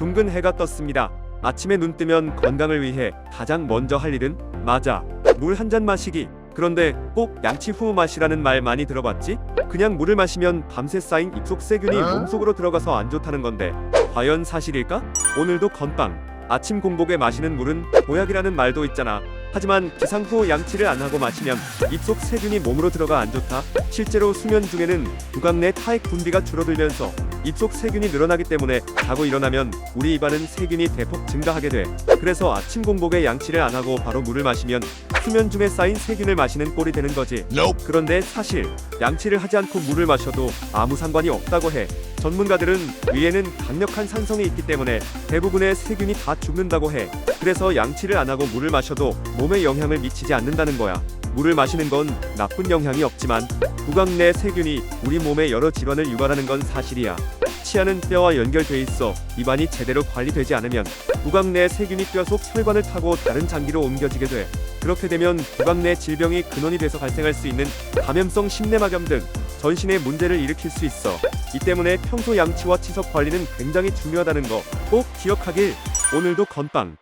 둥근 해가 떴습니다. 아침에 눈 뜨면 건강을 위해 가장 먼저 할 일은 맞아. 물 한 잔 마시기. 그런데 꼭 양치 후 마시라는 말 많이 들어봤지? 그냥 물을 마시면 밤새 쌓인 입속 세균이 어? 몸속으로 들어가서 안 좋다는 건데 과연 사실일까? 오늘도 건빵. 아침 공복에 마시는 물은 보약이라는 말도 있잖아. 하지만 기상 후 양치를 안 하고 마시면 입속 세균이 몸으로 들어가 안 좋다. 실제로 수면 중에는 구강 내 타액 분비가 줄어들면서 입속 세균이 늘어나기 때문에 자고 일어나면 우리 입안은 세균이 대폭 증가하게 돼. 그래서 아침 공복에 양치를 안 하고 바로 물을 마시면 수면 중에 쌓인 세균을 마시는 꼴이 되는 거지. 그런데 사실 양치를 하지 않고 물을 마셔도 아무 상관이 없다고 해. 전문가들은 위에는 강력한 산성이 있기 때문에 대부분의 세균이 다 죽는다고 해. 그래서 양치를 안 하고 물을 마셔도 몸에 영향을 미치지 않는다는 거야. 물을 마시는 건 나쁜 영향이 없지만 구강 내 세균이 우리 몸에 여러 질환을 유발하는 건 사실이야. 치아는 뼈와 연결돼 있어 입안이 제대로 관리되지 않으면 구강 내 세균이 뼈 속 혈관을 타고 다른 장기로 옮겨지게 돼. 그렇게 되면 구강 내 질병이 근원이 돼서 발생할 수 있는 감염성 심내막염 등 전신에 문제를 일으킬 수 있어. 이 때문에 평소 양치와 치석 관리는 굉장히 중요하다는 거 꼭 기억하길. 오늘도 건빵.